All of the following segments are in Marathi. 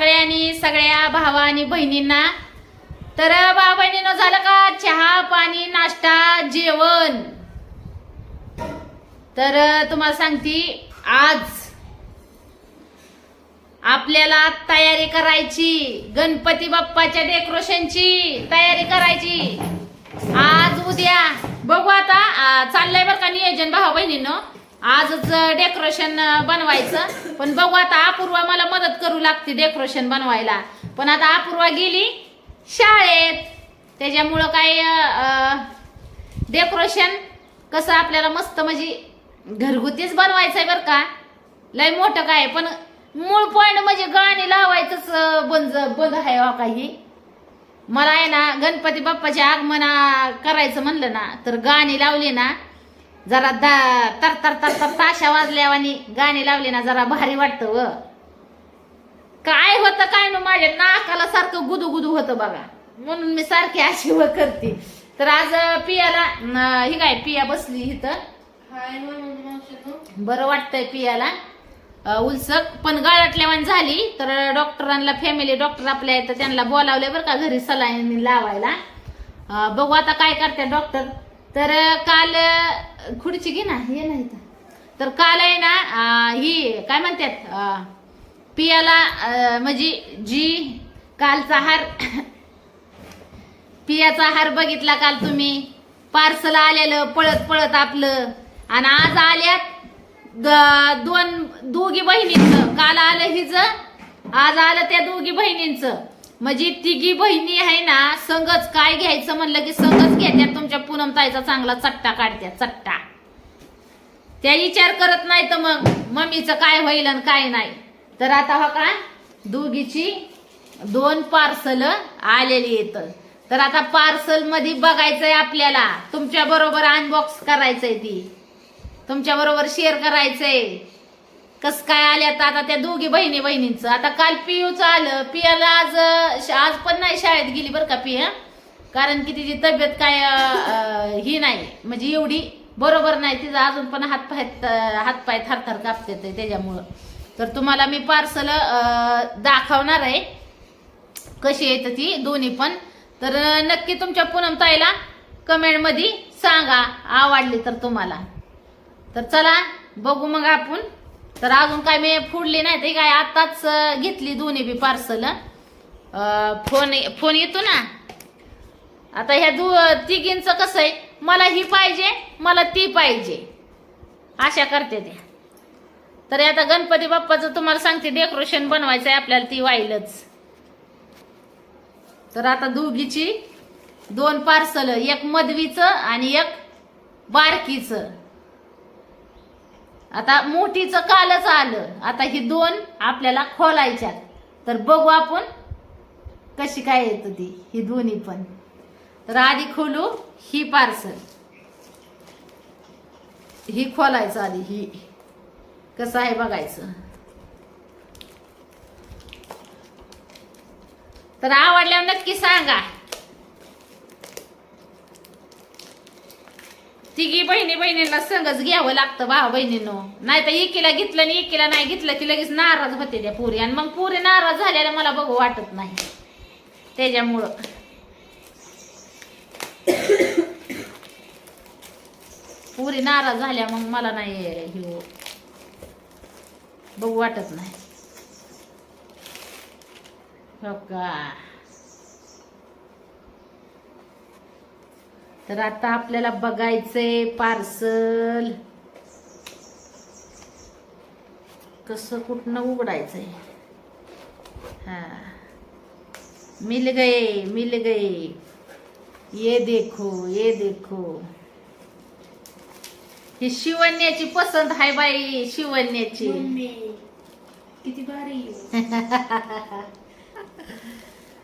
सगळ्यांनी सगळ्या भावा आणि बहिणींना. तर भावा बहिणीनं झालं का? चहा पाणी नाश्ता जेवण. तर तुम्हाला सांगते आज आपल्याला तयारी करायची. गणपती बाप्पाच्या डेकोरेशनची तयारी करायची. आज उद्या. बघू आता चाललंय बरं का नियोजन भावा बहिणीनं आजच डेकोरेशन बनवायचं. पण बघू आता अपूर्वा मला मदत करू लागते डेकोरेशन बनवायला. पण आता अपूर्वा गेली शाळेत. त्याच्यामुळं काय डेकोरेशन कसं आपल्याला मस्त म्हणजे घरगुतीच बनवायचंय बरं का. लय मोठं काय पण मूळ पॉईंट म्हणजे गाणी लावायचंच बंद बंद आहे हो काही. मला आहे ना गणपती बाप्पाचे आगमना करायचं म्हणलं ना तर गाणी लावली ना जरा दा तर तर तर तर ताशा वाजल्यावानी गाणी लावली ना जरा भारी वाटतं व. काय होतं काय ना माझ्या नाकाला सारखं गुदू गुदू होतं बघा. म्हणून मी सारखी अशी व करते. तर आज पियाला ही काय पिया बसली इथं? मावशी बरं वाटतंय पियाला. उलसक. पण गळाटल्यावान झाली तर डॉक्टरांना फॅमिली डॉक्टर आपल्या आहेत तर त्यांना बोलावले बरं का घरी सलाईन लावायला. बघू आता काय करते डॉक्टर. तर काल खुडची खुर्ची घे ना ये नाही तर काल आहे ना ही काय म्हणतात पियाला म्हणजे जी कालचा हार पियाचा हार बघितला काल तुम्ही. पार्सल आलेलं पळत पळत आपलं. आणि आज आल्यात दोन दोघी बहिणींचं. काल आलं हिच आज आलं त्या दोघी बहिणींचं. म्हणजे तिघी बहिणी आहे ना संगच काय घ्यायचं म्हणलं की संगच घेत्यात तुमच्या पूनम ताईचा चांगला चट्टा काढत्यात चट्टा. त्या विचार करत नाही तर मग मम्मीचं काय होईल आणि काय नाही. तर आता हो का दोघीची दोन पार्सल आलेली येत तर आता पार्सलमध्ये बघायचंय आपल्याला तुमच्या बरोबर अनबॉक्स करायचंय ती. तुमच्या बरोबर शेअर करायचंय. कस काय आल्यात आता? त्या दोघी बहिणी बहिणींचं. आता काल पियूचं आलं. पियाला आज आज पण नाही शाळेत गेली बरं का पिया? कारण की तिची तब्येत काय ही नाही. म्हणजे एवढी बरोबर नाही. तिचा अजून पण हातपाय हातपाय थरथर कापते त्याच्यामुळं. तर तुम्हाला मी पार्सल दाखवणार आहे. कशी येतं ती दोन्ही पण. तर नक्की तुमच्या पूनम ताईला कमेंटमध्ये सांगा. आवडली तर तुम्हाला. तर चला बघू मग आपण. तर अजून काय मी फोडली नाही ते काय आताच घेतली दोन्ही बी पार्सल फोन फोन येतो ना? आता ह्या दु तिघींचं कसं आहे? मला ही पाहिजे मला ती पाहिजे. अशा करते त्या तर आता गणपती बाप्पाचं तुम्हाला सांगते डेकोरेशन बनवायचं आहे आपल्याला ती वाईलच. तर आता दोघीची दोन पार्सल एक मधवीचं आणि एक बारकीचं. आता मोठीचं कालच आलं. आता ही दोन आपल्याला खोलायच्या तर बघू आपण कशी काय येत ती ही दोन्ही पण. तर आधी खोलू ही पार्सल ही खोलायचं आधी ही. कसं आहे बघायचं. तर आवडल्यावर नक्की सांगा. तिघी बहिणी बहिणींना संगच घ्यावं लागतं भावा बहिणीनं. नाही तर एकीला घेतलं आणि एकीला नाही घेतलं की लगेच नाराज होते त्या पुरी. आणि मग पुरी नाराज झाल्याला मला बघू वाटत नाही. त्याच्यामुळं. पुरी नाराज झाल्या मग मला नाही हे बघू वाटत नाही. हो का? तर आता आपल्याला बघायचंय पार्सल. कसं कुठनं उघडायचंय? हा. मिल गए मिल गए ये देखो ये देखो. ही शिवण्याची पसंत आहे बाई शिवण्याची. किती भारी.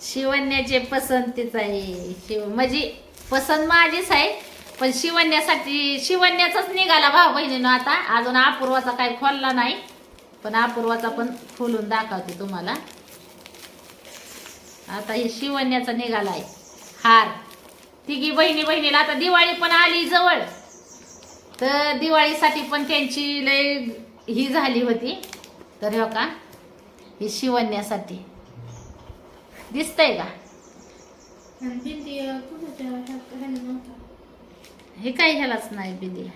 शिवण्याचे पसंतीच आहे. शिव म्हणजे पसंत माझीच आहे. पण शिवण्यासाठी शिवण्याचाच निघाला भाऊ बहिणीनं आता. अजून अपूर्वाचा काही खोलला नाही. पण अपूर्वाचा पण खोलून दाखवते तुम्हाला. आता हे शिवण्याचा निघाला आहे. हार. तिघी बहिणी बहिणीला आता दिवाळी पण आली जवळ. तर दिवाळीसाठी पण त्यांची लय ही झाली होती. तर हो का? ही शिवण्यासाठी. दिसतंय का आणि भिंती अं, कुणाच्या ह्या- ह्याला नव्हता हे काय ह्यालाच नाही बिली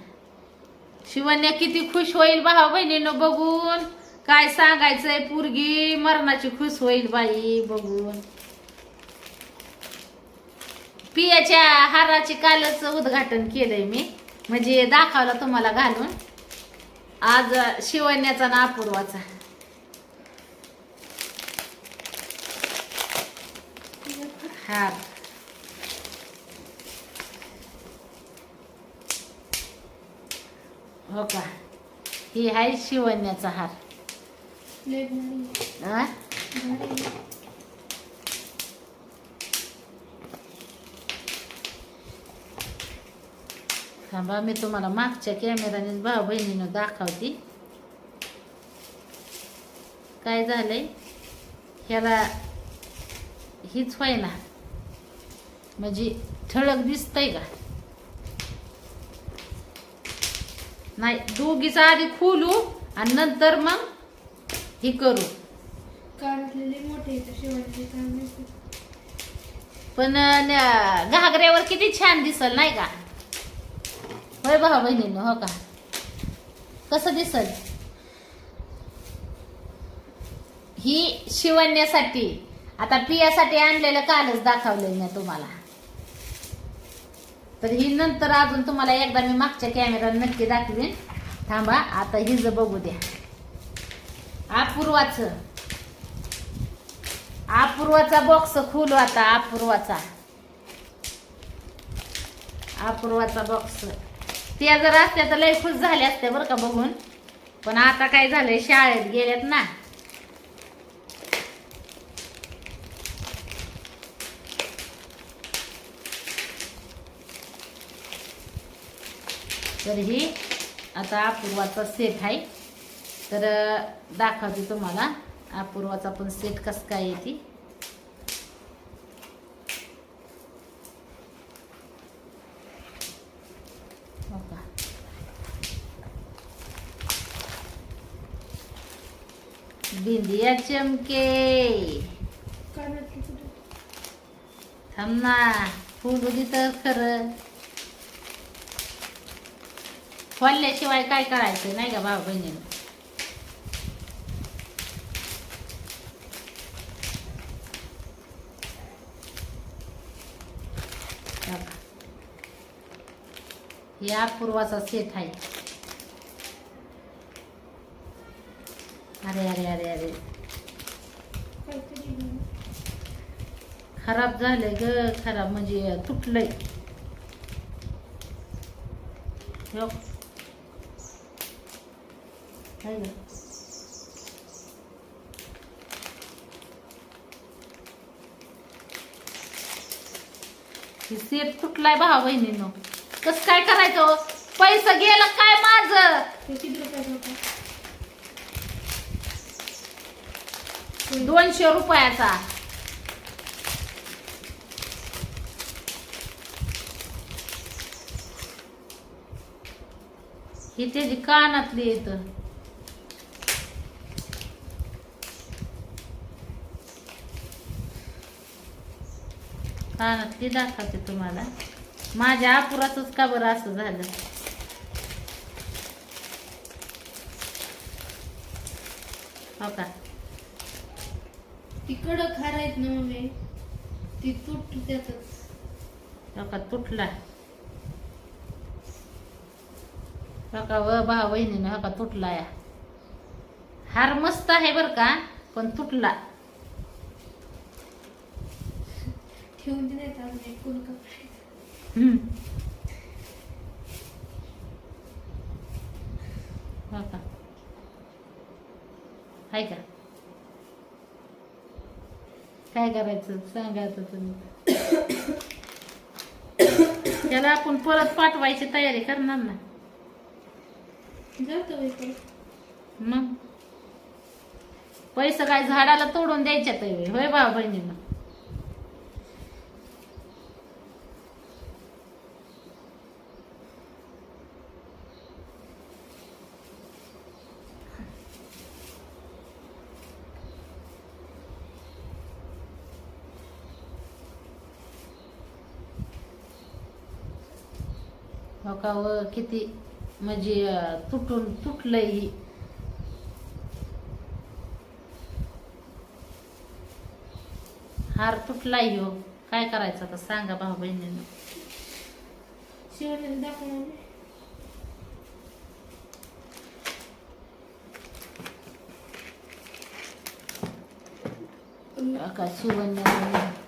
शिवन्या किती खुश होईल भावा बहिणीनं बघून. काय सांगायचंय पोरगी मरणाची खुश होईल बाई बघून. पियाच्या हाराचे कालच उद्घाटन केलंय मी. म्हणजे दाखवलं तुम्हाला घालून. आज शिवण्याचा ना अपूर्वाचा. हार. हो का? ही आहे शिवण्याचा हार? भारी थांबा मी तुम्हाला मागच्या कॅमेराने भाऊ बहिणीनं दाखवते. काय झालंय? ह्याला हीच व्हायना म्हणजे ठळक दिसतंय का? नाही दोघीचा आधी खोलू आणि नंतर मग हे करू. पण न- घागऱ्यावर किती छान दिसल नाही का? होय भाऊ बहिणीनं हो का? कसं दिसल? ही शिवण्यासाठी आता पियासाठी आणलेलं कालच दाखवलंय मी तुम्हाला. तर ही नंतर अजून तुम्हाला एकदा मी मागच्या कॅमेरा नक्की दाखवीन. थांबा आता हिज बघू द्या. अपूर्वाचं. अपूर्वाचा बॉक्स खोलू आता अपूर्वाचा. अपूर्वाचा बॉक्स त्या जर असत्या तर लय खुश झाल्या असते बरं का बघून. पण आता काय झालंय शाळेत गेल्यात ना. तर ही आता अपूर्वाचा सेट आहे. तर दाखवते तुम्हाला अपूर्वाचा पण सेट कसं काय येते बिंदिया चमके. कानातले कुठे? थांब ना फुल तर खरं. फोडल्याशिवाय काय करायचं? नाही का भाऊ बहिणीनं? या हे अपूर्वाचा सेट आहे. अरे अरे अरे अरे. खराब झालंय ग खराब म्हणजे तुटलंय. आहे. ही सेट तुटलाय भावा बहिणीनं. कस काय करायचं? पैसा गेलं काय माझं? दोनशे रुपयाचा. ही त्याची कानातली येत कानातली दाखवते तुम्हाला. माझ्या अपुराच का बरं असं झालं? हो का? ती कडक हार आहेत ना मम्मी? ती तुट त्यातच. नका तुटला. नका व भाऊ बहिणीनं हका तुटला या. हार मस्त आहे बर का पण तुटला. ठेवून दे नाहीत अजून एक कोण का? हम्म. हो का आहे का काय करायचं? सांगा आता तुम्ही. त्याला आपण परत पाठवायची तयारी करणार ना. जातो. मग? पैसे काय झाडाला तोडून द्यायच्यात आहे होय भाऊ बहिणीनं का व किती म्हणजे तुटून तुटलंय. ही हार तुटलाय हो. काय करायचं आता? सांगा भाऊ बहिणींना. शिवाने दाखवणार काय सुवर्ण.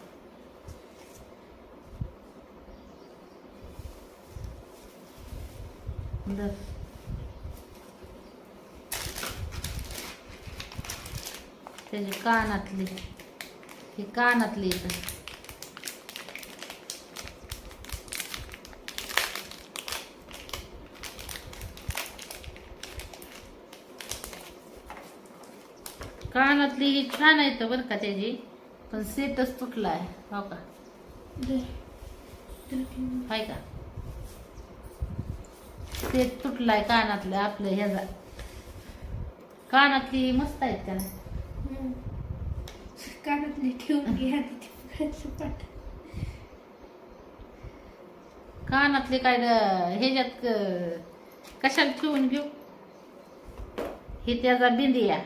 धर. त्याची कानातली ही कानातली इथं. कानातली ही छान आहे तर बरं का त्याची. पण सेटच तुटला आहे हो का? हाय का? सेट तुटलाय कानातलं आपलं ह्याचा. कानातली मस्त आहेत त्याला कानातली ठेवून घ्या कानातले काय ह्याच्यात क- कशाला ठेवून घेऊ? हे त्याचा बिंदिया.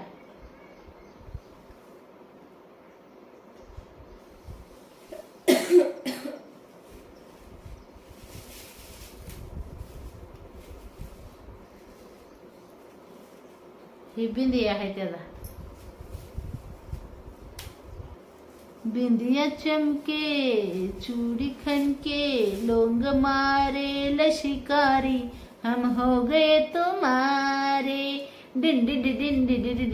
हे बिंदी आहे त्याला बिंदिया चमके चुडी खनके लोंग मारे लशिकारी हम हो गए तुम्हारे डिंडी डिंडी डिंडी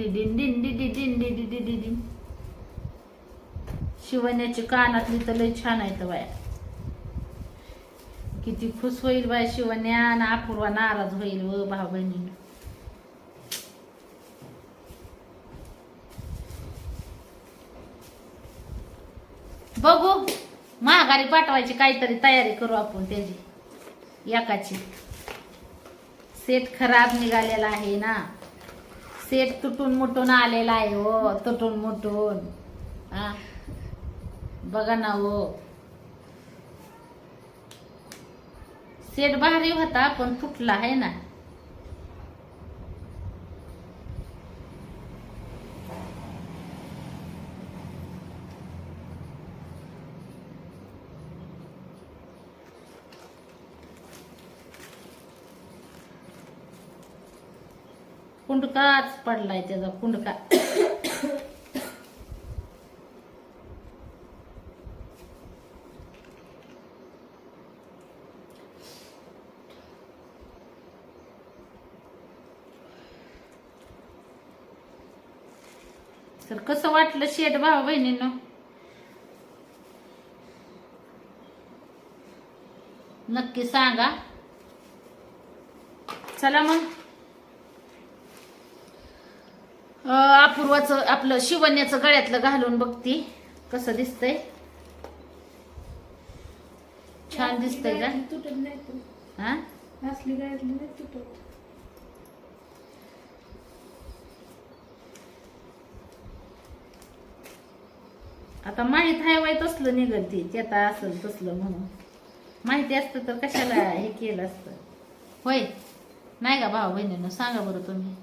शिवण्याची कानातली तर लय छान आहे तर बाया किती खुश होईल बाय शिवण्या अपूर्वा नाराज होईल व भाऊ बहिणी बघू. महागारी पाठवायची काहीतरी तयारी करू आपण त्याची. एकाची. सेट खराब निघालेला आहे ना. सेट तुटून मुटून आलेला आहे हो तुटून मुटून. हा. बघा ना हो. सेट भारी होता पण तुटला आहे ना. कुंडकाच पडलाय त्याचा कुंडका. तर कसं वाटलं शेट भाऊ बहिणीनं? नक्की सांगा. चला मग. अं, अपूर्वाचं आपलं शिवण्याचं गळ्यातलं घालून बघती. कसं दिसतंय? छान दिसतंय का? हा? असली आता माहीत आहे वय तसलं निघल ती ते आता असेल तसलं म्हणून. माहिती असतं तर कशाला हे केलं असतं? होय. नाही का भाऊ बहिणीनं सांगा बरं तुम्ही.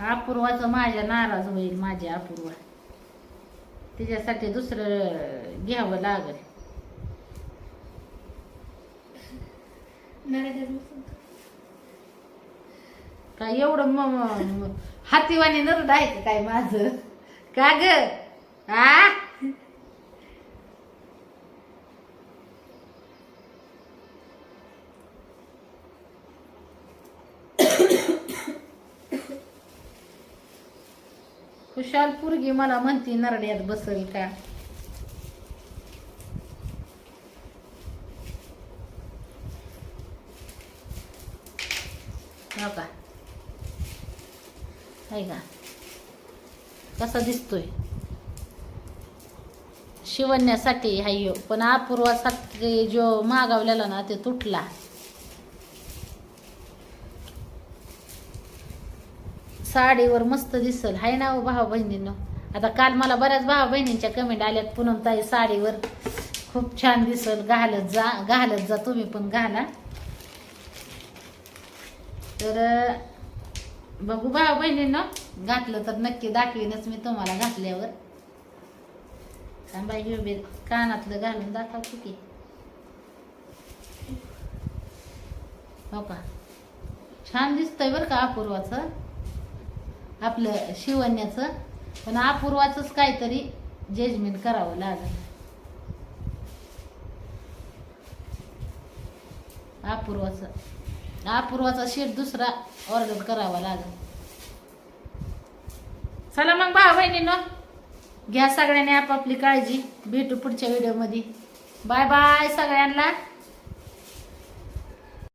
अपूर्वाचं माझ्या नाराज होईल माझ्या अपूर्वा. तिच्यासाठी दुसरं घ्यावं लागल. काय एवढं म- म- म- हातीवाणी नरड आहे काय माझं? का ग? आ? खुशाल पुरगी मला म्हणती नरड्यात बसल का? हो का? आहे का? कसा दिसतोय? शिवण्यासाठी हाय ह्यो. पण अपूर्वासाठी जो मागवलेला ना ते तुटला. साडीवर मस्त दिसल. हाय ना हो भाऊ बहिणींनो? आता काल मला बऱ्याच भाऊ बहिणींच्या कमेंट आल्यात पुनम ताई साडीवर. खूप छान दिसल. घालत जा घालत जा तुम्ही पण घाला. तर बघू भाऊ बहिणींनो. घातलं तर नक्की दाखवीनच मी तुम्हाला घातल्यावर. थांबा घेऊ कानातलं घालून दाखवतो की हो का? छान दिसतंय बरं का अपूर्वाचं. आपलं शिवण्याचं पण अपूर्वाचंच काहीतरी जजमेंट करावं लागेल. अपूर्वाचं. अपूर्वाचा शेट दुसरा ऑर्डर करावा लागेल. चला मग भाऊ बहिणीनं घ्या सगळ्यांनी आपापली काळजी. भेटू पुढच्या व्हिडिओमध्ये बाय बाय सगळ्यांना.